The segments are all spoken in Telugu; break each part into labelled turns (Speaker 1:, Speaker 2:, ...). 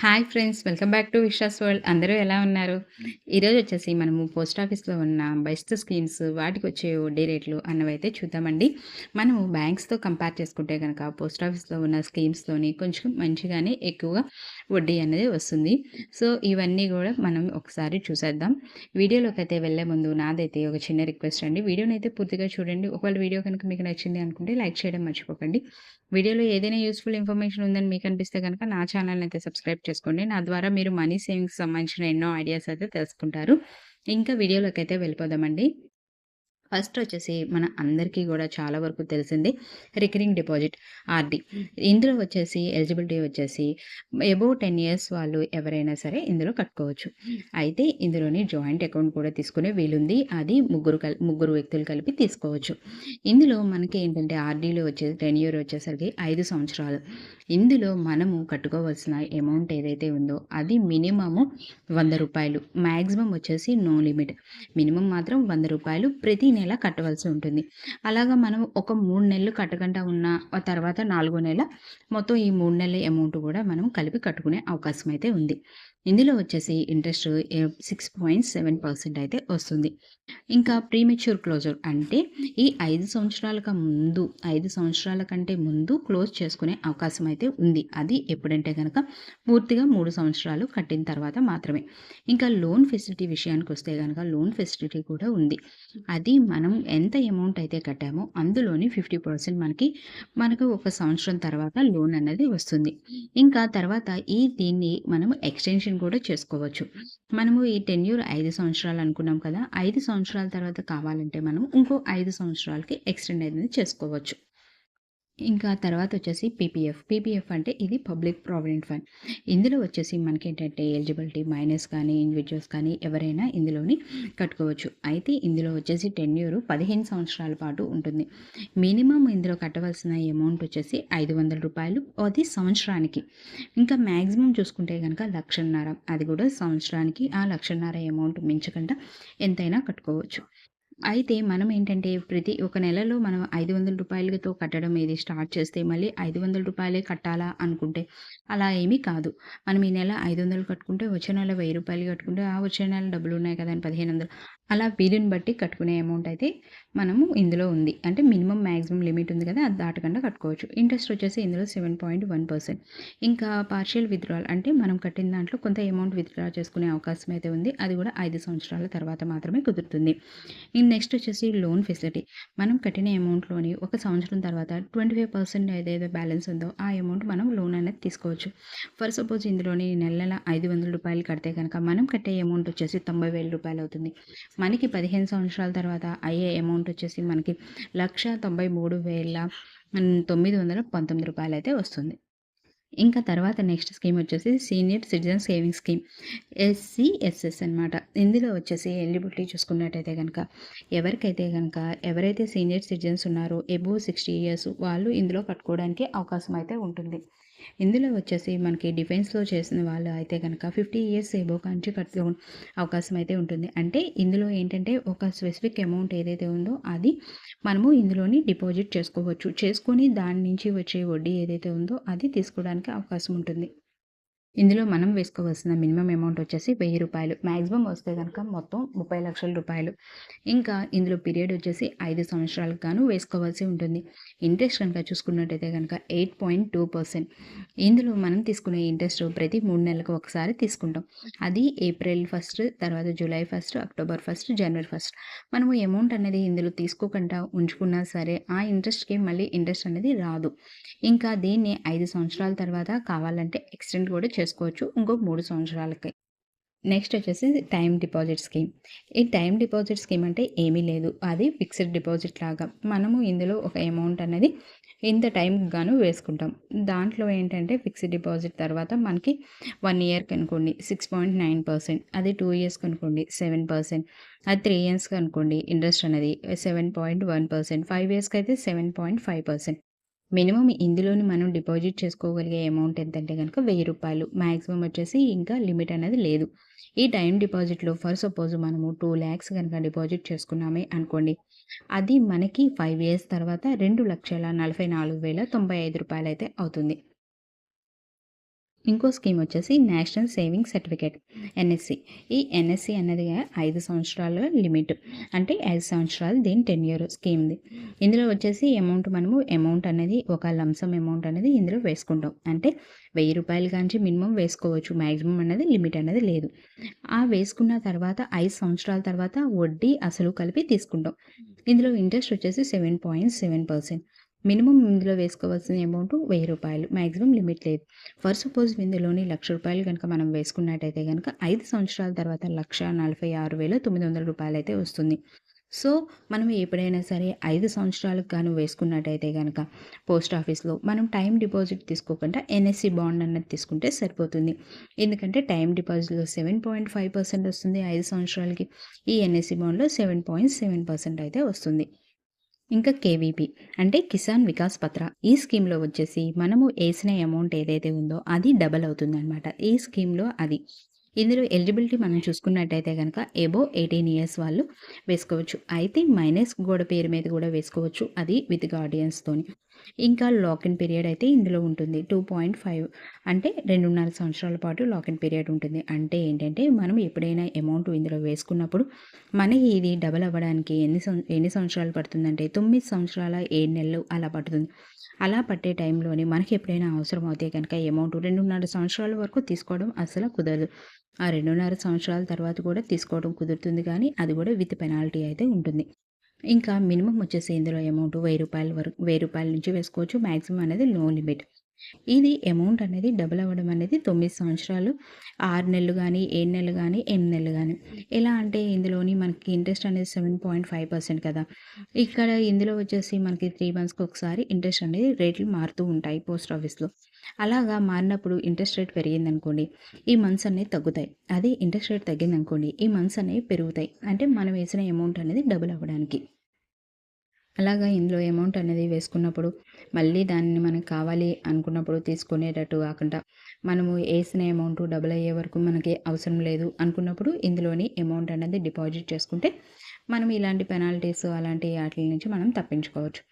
Speaker 1: Hi friends welcome back to Vishwas world. అందరూ ఎలా ఉన్నారు? ఈరోజు వచ్చేసి మనము పోస్ట్ ఆఫీస్లో ఉన్న బెస్ట్ స్కీమ్స్ వాటికి వచ్చే వడ్డీ రేట్లు అన్నవైతే చూద్దామండి. మనము బ్యాంక్స్తో కంపేర్ చేసుకుంటే కనుక పోస్ట్ ఆఫీస్లో ఉన్న స్కీమ్స్లోని కొంచెం మంచిగానే ఎక్కువగా వడ్డీ అనేది వస్తుంది. సో ఇవన్నీ కూడా మనం ఒకసారి చూసేద్దాం. వీడియోలోకి అయితే వెళ్ళే ముందు నాదైతే ఒక చిన్న రిక్వెస్ట్ అండి. వీడియోని అయితే పూర్తిగా చూడండి. ఒకవేళ వీడియో కనుక మీకు నచ్చింది అనుకుంటే లైక్ చేయడం మర్చిపోకండి. వీడియోలో ఏదైనా యూస్ఫుల్ ఇన్ఫర్మేషన్ ఉందని మీకు అనిపిస్తే కనుక నా ఛానల్ని అయితే సబ్స్క్రైబ్ చేసుకోండి. నా ద్వారా మీరు మనీ సేవింగ్స్ సంబంధించిన ఎన్నో ఐడియాస్ అయితే తెలుసుకుంటారు. ఇంకా వీడియోలోకి అయితే వెళ్ళిపోదామండి. ఫస్ట్ వచ్చేసి మన అందరికీ కూడా చాలా వరకు తెలిసింది రికరింగ్ డిపాజిట్ ఆర్డి ఇందులో వచ్చేసి ఎలిజిబిలిటీ వచ్చేసి ఎబో టెన్ ఇయర్స్ వాళ్ళు ఎవరైనా సరే ఇందులో కట్టుకోవచ్చు. అయితే ఇందులోని జాయింట్ అకౌంట్ కూడా తీసుకునే వీలుంది. అది ముగ్గురు కల్ ముగ్గురు వ్యక్తులు కలిపి తీసుకోవచ్చు. ఇందులో మనకి ఏంటంటే ఆర్డీలో వచ్చేసి టెన్ ఇయర్ వచ్చేసరికి ఐదు సంవత్సరాలు. ఇందులో మనము కట్టుకోవాల్సిన అమౌంట్ ఏదైతే ఉందో అది మినిమము వంద రూపాయలు. మ్యాక్సిమం వచ్చేసి నో లిమిట్. మినిమం మాత్రం వంద రూపాయలు ప్రతి నెల కట్టవలసి ఉంటుంది. అలాగా మనం ఒక మూడు నెలలు కట్టకుండా ఉన్న తర్వాత నాలుగో నెల మొత్తం ఈ మూడు నెలల అమౌంట్ కూడా మనం కలిపి కట్టుకునే అవకాశం అయితే ఉంది. ఇందులో వచ్చేసి interest six point seven percent అయితే వస్తుంది. ఇంకా ప్రీమెచ్యూర్ క్లోజర్ అంటే ఈ ఐదు సంవత్సరాలకు ముందు ఐదు సంవత్సరాల కంటే ముందు క్లోజ్ చేసుకునే అవకాశం అయితే ఉంది. అది ఎప్పుడంటే కనుక పూర్తిగా మూడు సంవత్సరాలు కట్టిన తర్వాత మాత్రమే. ఇంకా లోన్ ఫెసిలిటీ విషయానికి వస్తే కనుక లోన్ ఫెసిలిటీ కూడా ఉంది. అది మనం ఎంత అమౌంట్ అయితే కట్టామో అందులోని ఫిఫ్టీ పర్సెంట్ మనకి మనకు ఒక సంవత్సరం తర్వాత లోన్ అనేది వస్తుంది. ఇంకా తర్వాత ఈ దీన్ని మనం ఎక్స్టెన్షన్ కూడా చేసుకోవచ్చు. మనము ఈ టెన్యూర్ ఐదు సంవత్సరాలు అనుకున్నాం కదా ఐదు సంవత్సరాల తర్వాత కావాలంటే మనం ఇంకో ఐదు సంవత్సరాలకి ఎక్స్టెండ్ అనేది చేసుకోవచ్చు. ఇంకా తర్వాత వచ్చేసి పీపీఎఫ్ పీపీఎఫ్ అంటే ఇది పబ్లిక్ ప్రావిడెంట్ ఫండ్ ఇందులో వచ్చేసి మనకి ఏంటంటే ఎలిజిబిలిటీ మైనస్ కానీ ఇండివిజువల్స్ కానీ ఎవరైనా ఇందులోని కట్టుకోవచ్చు. అయితే ఇందులో వచ్చేసి టెన్యూర్ పదిహేను సంవత్సరాల పాటు ఉంటుంది. మినిమం ఇందులో కట్టవలసిన అమౌంట్ వచ్చేసి ఐదు వందల రూపాయలు అది సంవత్సరానికి. ఇంకా మ్యాక్సిమం చూసుకుంటే కనుక లక్షన్నర. అది కూడా సంవత్సరానికి ఆ లక్షన్నర అమౌంట్ మించకుండా ఎంతైనా కట్టుకోవచ్చు. అయితే మనం ఏంటంటే ప్రతి ఒక నెలలో మనం ఐదు వందల రూపాయలతో కట్టడం ఏది స్టార్ట్ చేస్తే మళ్ళీ ఐదు వందల రూపాయలే కట్టాలా అనుకుంటే అలా ఏమీ కాదు. మనం ఈ నెల ఐదు వందలు కట్టుకుంటే వచ్చే నెల వెయ్యి రూపాయలు కట్టుకుంటే ఆ వచ్చే నెల డబ్బులు ఉన్నాయి కదా అని పదిహేను వందలు. అలా వీలుని బట్టి కట్టుకునే అమౌంట్ అయితే మనము ఇందులో ఉంది. అంటే మినిమం మ్యాక్సిమం లిమిట్ ఉంది కదా అది దాటకుండా కట్టుకోవచ్చు. ఇంట్రెస్ట్ వచ్చేసి ఇందులో సెవెన్ పాయింట్ వన్ పర్సెంట్ ఇంకా పార్షియల్ విత్డ్రాల్ అంటే మనం కట్టిన దాంట్లో కొంత అమౌంట్ విత్డ్రా చేసుకునే అవకాశం అయితే ఉంది. అది కూడా ఐదు సంవత్సరాల తర్వాత మాత్రమే కుదురుతుంది. నెక్స్ట్ వచ్చేసి లోన్ ఫెసిలిటీ మనం కట్టిన అమౌంట్లోని ఒక సంవత్సరం తర్వాత ట్వంటీ ఫైవ్ పర్సెంట్ ఏదైతే బ్యాలెన్స్ ఉందో ఆ అమౌంట్ మనం లోన్ అనేది తీసుకోవచ్చు. ఫర్ సపోజ్ ఇందులోని నెల నెల ఐదు వందల రూపాయలు కడితే కనుక మనం కట్టే అమౌంట్ వచ్చేసి తొంభై వేల రూపాయలు అవుతుంది. మనకి పదిహేను సంవత్సరాల తర్వాత అయ్యే అమౌంట్ వచ్చేసి మనకి లక్ష తొంభై మూడు వేల తొమ్మిది వందల పంతొమ్మిది రూపాయలు అయితే వస్తుంది. ఇంకా తర్వాత నెక్స్ట్ స్కీమ్ వచ్చేసి senior citizen saving scheme SCSS అనమాట ఇందులో వచ్చేసి ఎలిజిబిలిటీ చూసుకున్నట్టయితే కనుక ఎవరికైతే కనుక ఎవరైతే సీనియర్ సిటిజన్స్ ఉన్నారో ఎబో సిక్స్టీ ఇయర్స్ వాళ్ళు ఇందులో కట్టుకోవడానికి అవకాశం అయితే ఉంటుంది. ఇందులో వచ్చేసి మనకి డిఫెన్స్లో చేసిన వాళ్ళు అయితే కనుక ఫిఫ్టీ ఇయర్స్ ఏబో కంచి కట్టు అవకాశం అయితే ఉంటుంది. అంటే ఇందులో ఏంటంటే ఒక స్పెసిఫిక్ అమౌంట్ ఏదైతే ఉందో అది మనము ఇందులోని డిపాజిట్ చేసుకోవచ్చు. చేసుకొని దాని నుంచి వచ్చే వడ్డీ ఏదైతే ఉందో అది తీసుకోవడానికి అవకాశం ఉంటుంది. ఇందులో మనం వేసుకోవాల్సిన మినిమం అమౌంట్ వచ్చేసి వెయ్యి రూపాయలు. మ్యాక్సిమం వస్తే కనుక మొత్తం ముప్పై లక్షల రూపాయలు. ఇంకా ఇందులో పీరియడ్ వచ్చేసి ఐదు సంవత్సరాలకు గాను వేసుకోవాల్సి ఉంటుంది. ఇంట్రెస్ట్ కనుక చూసుకున్నట్టయితే కనుక ఎయిట్ పాయింట్ టూ పర్సెంట్. ఇందులో మనం తీసుకునే ఇంట్రెస్ట్ ప్రతి మూడు నెలలకు ఒకసారి తీసుకుంటాం. అది ఏప్రిల్ ఫస్ట్ తర్వాత జూలై ఫస్ట్ అక్టోబర్ ఫస్ట్ జనవరి ఫస్ట్. మనము అమౌంట్ అనేది ఇందులో తీసుకోకుండా ఉంచుకున్నా సరే ఆ ఇంట్రెస్ట్కి మళ్ళీ ఇంట్రెస్ట్ అనేది రాదు. ఇంకా దీన్ని ఐదు సంవత్సరాల తర్వాత కావాలంటే ఎక్స్టెండ్ కూడా చేసుకోవచ్చు ఇంకో మూడు సంవత్సరాలకి. నెక్స్ట్ వచ్చేసి టైం డిపాజిట్ స్కీమ్. ఈ టైం డిపాజిట్ స్కీమ్ అంటే ఏమీ లేదు. అది ఫిక్స్డ్ డిపాజిట్ లాగా. మనము ఇందులో ఒక అమౌంట్ అనేది ఇంత టైంకి గాను వేసుకుంటాం. దాంట్లో ఏంటంటే ఫిక్స్డ్ డిపాజిట్ తర్వాత మనకి వన్ ఇయర్కి అనుకోండి సిక్స్ పాయింట్ నైన్ పర్సెంట్. అది టూ ఇయర్స్కి అనుకోండి సెవెన్ పర్సెంట్. అది త్రీ ఇయర్స్కి అనుకోండి ఇంట్రెస్ట్ అనేది seven point one percent. Five ఇయర్స్కి అయితే seven point five percent. Minimum ఇందులోని మనం డిపాజిట్ చేసుకోగలిగే అమౌంట్ ఎంతంటే కనుక వెయ్యి రూపాయలు. మ్యాక్సిమం వచ్చేసి ఇంకా లిమిట్ అనేది లేదు. ఈ టైం డిపాజిట్లో ఫర్ సపోజ్ మనము టూ ల్యాక్స్ కనుక డిపాజిట్ చేసుకున్నామే అనుకోండి. అది మనకి ఫైవ్ ఇయర్స్ తర్వాత రెండు లక్షల నలభై నాలుగు వేల తొంభై ఐదు రూపాయలు అయితే అవుతుంది. ఇంకో స్కీమ్ వచ్చేసి నేషనల్ సేవింగ్ సర్టిఫికేట్ ఎన్ఎస్సి. ఈ ఎన్ఎస్సి అనేది ఐదు సంవత్సరాల లిమిట్. అంటే ఐదు సంవత్సరాలు దీని టెన్ ఇయర్ స్కీమ్ది. ఇందులో వచ్చేసి అమౌంట్ మనము అమౌంట్ అనేది ఒక లంసమ్ అమౌంట్ అనేది ఇందులో వేసుకుంటాం. అంటే వెయ్యి రూపాయలు కానీ మినిమం వేసుకోవచ్చు. మ్యాక్సిమం అనేది లిమిట్ అనేది లేదు. ఆ వేసుకున్న తర్వాత ఐదు సంవత్సరాల తర్వాత వడ్డీ అసలు కలిపి తీసుకుంటాం. ఇందులో ఇంట్రెస్ట్ వచ్చేసి seven point seven percent. Minimum ఇందులో వేసుకోవాల్సిన అమౌంట్ వెయ్యి రూపాయలు. మ్యాక్సిమం లిమిట్ లేదు. ఫర్ సపోజ్ ఇందులోని లక్ష రూపాయలు కనుక మనం వేసుకున్నట్టయితే కనుక ఐదు సంవత్సరాల తర్వాత లక్ష నలభై ఆరు వేల తొమ్మిది వందల రూపాయలు అయితే వస్తుంది. సో మనం ఎప్పుడైనా సరే ఐదు సంవత్సరాలకు గాను వేసుకున్నట్టయితే కనుక పోస్ట్ ఆఫీస్లో మనం టైం డిపాజిట్ తీసుకోకుండా ఎన్ఎస్సి బాండ్ అన్నది తీసుకుంటే సరిపోతుంది. ఎందుకంటే టైం డిపాజిట్లో సెవెన్ పాయింట్ ఫైవ్ పర్సెంట్ వస్తుంది ఐదు సంవత్సరాలకి. ఈ ఎన్ఎస్సి బాండ్లో సెవెన్ పాయింట్ సెవెన్ పర్సెంట్ అయితే వస్తుంది. ఇంకా కేవీపీ అంటే కిసాన్ వికాస్ పత్ర. ఈ స్కీమ్లో వచ్చేసి మనము వేసిన అమౌంట్ ఏదైతే ఉందో అది డబల్ అవుతుందన్నమాట. ఈ స్కీమ్లో అది. ఇందులో ఎలిజిబిలిటీ మనం చూసుకున్నట్టయితే కనుక ఎబో ఎయిటీన్ ఇయర్స్ వాళ్ళు వేసుకోవచ్చు. అయితే మైనస్ గోడ పేరు మీద కూడా వేసుకోవచ్చు. అది విత్ గార్డియన్స్తోని ఇంకా లాకిన్ పీరియడ్ అయితే ఇందులో ఉంటుంది. టూ పాయింట్ ఫైవ్ అంటే రెండున్నర సంవత్సరాల పాటు లాకిన్ పీరియడ్ ఉంటుంది. అంటే ఏంటంటే మనం ఎప్పుడైనా అమౌంట్ ఇందులో వేసుకున్నప్పుడు మనకి ఇది డబల్ అవ్వడానికి ఎన్ని ఎన్ని సంవత్సరాలు పడుతుందంటే తొమ్మిది సంవత్సరాల ఏడు నెలలు అలా పడుతుంది. అలా పట్టే టైంలోనే మనకి ఎప్పుడైనా అవసరం అవుతే కనుక అమౌంట్ రెండున్నర సంవత్సరాల వరకు తీసుకోవడం అసలు కుదరదు. ఆ రెండున్నర సంవత్సరాల తర్వాత కూడా తీసుకోవడం కుదురుతుంది కానీ అది కూడా విత్ పెనాల్టీ అయితే ఉంటుంది. ఇంకా మినిమం వచ్చేసి ఇందులో అమౌంట్ వెయ్యి రూపాయల వరకు వెయ్యి రూపాయల నుంచి వేసుకోవచ్చు. మ్యాక్సిమం అనేది లో లిమిట్. ఇది అమౌంట్ అనేది డబుల్ అవ్వడం అనేది తొమ్మిది సంవత్సరాలు ఆరు నెలలు కానీ ఏడు నెలలు కానీ ఎనిమిది నెలలు కానీ. ఎలా అంటే ఇందులోని మనకి ఇంట్రెస్ట్ అనేది సెవెన్ పాయింట్ ఫైవ్ పర్సెంట్ కదా. ఇక్కడ ఇందులో వచ్చేసి మనకి త్రీ మంత్స్కి ఒకసారి ఇంట్రెస్ట్ అనేది రేట్లు మారుతూ ఉంటాయి పోస్ట్ ఆఫీస్లో. అలాగా మారినప్పుడు ఇంట్రెస్ట్ రేట్ పెరిగిందనుకోండి ఈ మంత్స్ అనేవి తగ్గుతాయి. అదే ఇంట్రెస్ట్ రేట్ తగ్గిందనుకోండి ఈ మంత్స్ అనేవి పెరుగుతాయి. అంటే మనం వేసిన అమౌంట్ అనేది డబుల్ అవ్వడానికి. అలాగా ఇందులో అమౌంట్ అనేది వేసుకున్నప్పుడు మళ్ళీ దాన్ని మనకు కావాలి అనుకున్నప్పుడు తీసుకునేటట్టు కాకుండా మనము వేసిన అమౌంట్ డబుల్ అయ్యే వరకు మనకి అవసరం లేదు అనుకున్నప్పుడు ఇందులోని అమౌంట్ అనేది డిపాజిట్ చేసుకుంటే మనం ఇలాంటి పెనాల్టీస్ అలాంటి వాటి నుంచి మనం తప్పించుకోవచ్చు.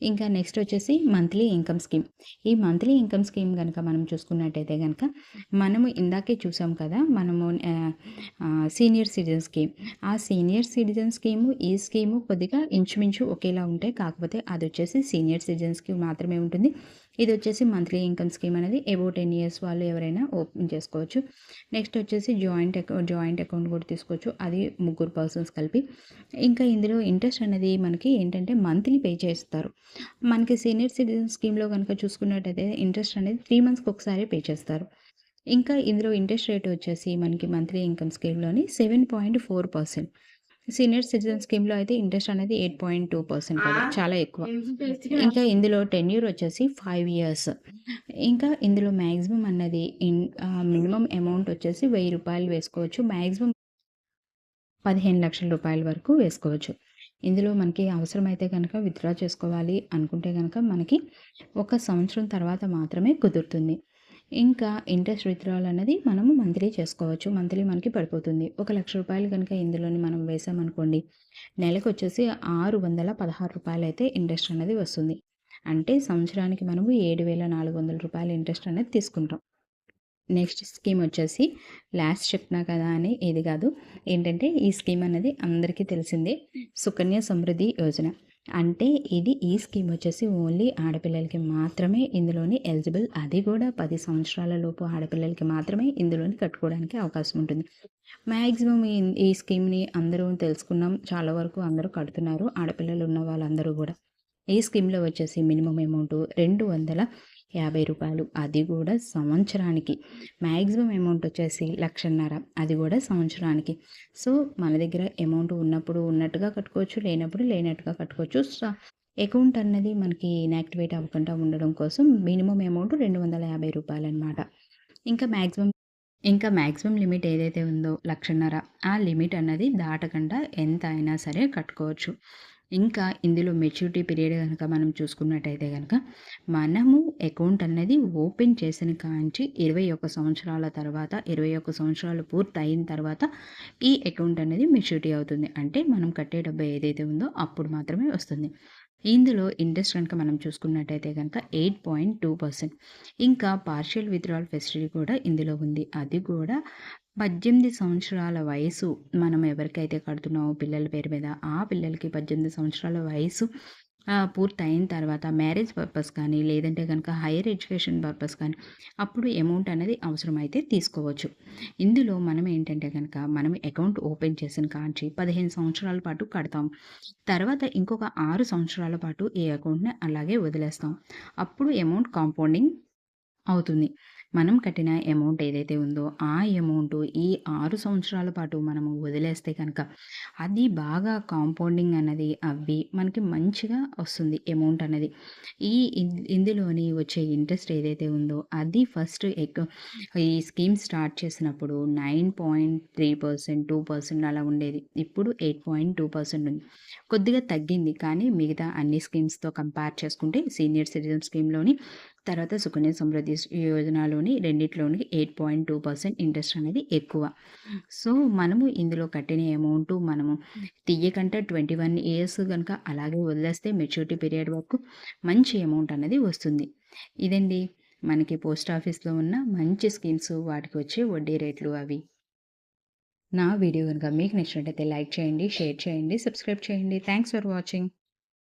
Speaker 1: ఇంకా నెక్స్ట్ వచ్చేసి మంత్లీ ఇన్కమ్ స్కీమ్ ఈ మంత్లీ ఇన్కమ్ స్కీమ్ కనుక మనం చూసుకున్నట్టయితే కనుక మనము ఇందాకే చూసాం కదా మనము సీనియర్ సిటిజన్ స్కీమ్ ఆ సీనియర్ సిటిజన్ స్కీము ఈ స్కీము కొద్దిగా ఇంచుమించు ఒకేలా ఉంటాయి కాకపోతే అది వచ్చేసి సీనియర్ సిటిజన్ స్కీమ్ మాత్రమే ఉంటుంది. ఇది వచ్చేసి మంత్లీ ఇన్కమ్ స్కీమ్ అనేది ఎబో టెన్ ఇయర్స్ వాళ్ళు ఎవరైనా ఓపెన్ చేసుకోవచ్చు. నెక్స్ట్ వచ్చేసి జాయింట్ అకౌంట్ జాయింట్ అకౌంట్ కూడా తీసుకోవచ్చు. అది ముగ్గురు పర్సన్స్ కలిపి. ఇంకా ఇందులో ఇంట్రెస్ట్ అనేది మనకి ఏంటంటే మంత్లీ పే చేస్తారు. మనకి సీనియర్ సిటిజన్ స్కీమ్లో కనుక చూసుకున్నట్టయితే ఇంట్రెస్ట్ అనేది త్రీ మంత్స్కి ఒకసారి పే చేస్తారు. ఇంకా ఇందులో ఇంట్రెస్ట్ రేట్ వచ్చేసి మనకి monthly income స్కీమ్లోని seven point four percent. Senior citizen స్కీమ్లో అయితే ఇంట్రెస్ట్ అనేది ఎయిట్ పాయింట్ టూ పర్సెంట్ చాలా ఎక్కువ. ఇంకా ఇందులో టెన్యూర్ వచ్చేసి ఫైవ్ ఇయర్స్. ఇంకా ఇందులో మ్యాక్సిమం అన్నది ఇన్ మినిమం అమౌంట్ వచ్చేసి వెయ్యి రూపాయలు వేసుకోవచ్చు. మ్యాక్సిమం పదిహేను లక్షల రూపాయల వరకు వేసుకోవచ్చు. ఇందులో మనకి అవసరమైతే కనుక విత్డ్రా చేసుకోవాలి అనుకుంటే కనుక మనకి ఒక సంవత్సరం తర్వాత మాత్రమే కుదురుతుంది. ఇంకా ఇంట్రెస్ట్ విత్డ్రాల్ అనేది మనము మంత్లీ చేసుకోవచ్చు. మంత్లీ మనకి పడిపోతుంది. ఒక లక్ష రూపాయలు కనుక ఇందులోని మనం వేసామనుకోండి నెలకు వచ్చేసి ఆరు వందల పదహారు రూపాయలు అయితే ఇంట్రెస్ట్ అనేది వస్తుంది. అంటే సంవత్సరానికి మనము ఏడు వేల నాలుగు వందల రూపాయల ఇంట్రెస్ట్ అనేది తీసుకుంటాం. నెక్స్ట్ స్కీమ్ వచ్చేసి లాస్ట్ చెప్పినా కదా అని ఏది కాదు. ఏంటంటే ఈ స్కీమ్ అనేది అందరికీ తెలిసిందే. సుకన్య సమృద్ధి యోజన. అంటే ఇది ఈ స్కీమ్ వచ్చేసి ఓన్లీ ఆడపిల్లలకి మాత్రమే ఇందులోని ఎలిజిబుల్. అది కూడా పది సంవత్సరాల లోపు ఆడపిల్లలకి మాత్రమే ఇందులోని కట్టుకోవడానికి అవకాశం ఉంటుంది. మ్యాక్సిమం ఈ ఈ స్కీమ్ని అందరూ తెలుసుకున్నాం. చాలా వరకు అందరూ కడుతున్నారు. ఆడపిల్లలు ఉన్న వాళ్ళందరూ కూడా. ఈ స్కీమ్లో వచ్చేసి మినిమం అమౌంట్ రెండు వందల యాభై రూపాయలు. అది కూడా సంవత్సరానికి. మ్యాక్సిమం అమౌంట్ వచ్చేసి లక్షన్నర. అది కూడా సంవత్సరానికి. సో మన దగ్గర అమౌంట్ ఉన్నప్పుడు ఉన్నట్టుగా కట్టుకోవచ్చు లేనప్పుడు లేనట్టుగా కట్టుకోవచ్చు. సో అకౌంట్ అన్నది మనకి ఇన్యాక్టివేట్ అవ్వకుండా ఉండడం కోసం మినిమం అమౌంట్ రెండు వందల యాభై రూపాయలు అనమాట ఇంకా మ్యాక్సిమం ఇంకా మ్యాక్సిమం లిమిట్ ఏదైతే ఉందో లక్షన్నర ఆ లిమిట్ అన్నది దాటకుండా ఎంత అయినా సరే కట్టుకోవచ్చు. ఇంకా ఇందులో మెచ్యూరిటీ పీరియడ్ కనుక మనం చూసుకున్నట్టయితే కనుక మనము అకౌంట్ అనేది ఓపెన్ చేసిన కాంచి ఇరవై ఒక్క సంవత్సరాల తర్వాత ఇరవై ఒక్క సంవత్సరాలు పూర్తి అయిన తర్వాత ఈ అకౌంట్ అనేది మెచ్యూరిటీ అవుతుంది. అంటే మనం కట్టే డబ్బు ఏదైతే ఉందో అప్పుడు మాత్రమే వస్తుంది. ఇందులో ఇంట్రెస్ట్ కనుక మనం చూసుకున్నట్టయితే కనుక ఎయిట్ పాయింట్ టూ పర్సెంట్ ఇంకా పార్షియల్ విత్డ్రాల్ ఫెసిలిటీ కూడా ఇందులో ఉంది. అది కూడా పద్దెనిమిది సంవత్సరాల వయసు మనం ఎవరికైతే కడుతున్నామో పిల్లల పేరు మీద ఆ పిల్లలకి పద్దెనిమిది సంవత్సరాల వయసు పూర్తయిన తర్వాత మ్యారేజ్ పర్పస్ కానీ లేదంటే కనుక హైయర్ ఎడ్యుకేషన్ పర్పస్ కానీ అప్పుడు అమౌంట్ అనేది అవసరమైతే తీసుకోవచ్చు. ఇందులో మనం ఏంటంటే కనుక మనం అకౌంట్ ఓపెన్ చేసిన కాంచి పదిహేను సంవత్సరాల పాటు కడతాం. తర్వాత ఇంకొక ఆరు సంవత్సరాల పాటు ఈ అకౌంట్ని అలాగే వదిలేస్తాం. అప్పుడు అమౌంట్ కాంపౌండింగ్ అవుతుంది. మనం కట్టిన అమౌంట్ ఏదైతే ఉందో ఆ అమౌంట్ ఈ ఆరు సంవత్సరాల పాటు మనము వదిలేస్తే కనుక అది బాగా కాంపౌండింగ్ అన్నది అవి మనకి మంచిగా వస్తుంది అమౌంట్ అనేది ఈ ఇందులోని వచ్చే ఇంట్రెస్ట్ ఏదైతే ఉందో అది ఫస్ట్ ఎక్కువ ఈ స్కీమ్ స్టార్ట్ చేసినప్పుడు nine point three percent two percent అలా ఉండేది. ఇప్పుడు ఎయిట్ పాయింట్ టూ పర్సెంట్ ఉంది. కొద్దిగా తగ్గింది కానీ మిగతా అన్ని స్కీమ్స్తో కంపేర్ చేసుకుంటే సీనియర్ సిటిజన్ స్కీమ్లోని తర్వాత సుకన్య సమృద్ధి యోజనలోని రెండిట్లోని eight point two percent interest అనేది ఎక్కువ. సో మనము ఇందులో కట్టిన అమౌంట్ మనము తీయకంటే ట్వంటీ వన్ ఇయర్స్ కనుక అలాగే వదిలేస్తే మెచ్యూరిటీ పీరియడ్ వరకు మంచి అమౌంట్ అనేది వస్తుంది. ఇదండి మనకి పోస్ట్ ఆఫీస్లో ఉన్న మంచి స్కీమ్స్ వాటికి వచ్చే వడ్డీ రేట్లు అవి. నా వీడియో కనుక మీకు నచ్చినట్టయితే లైక్ చేయండి షేర్ చేయండి సబ్స్క్రైబ్ చేయండి. Thanks for watching.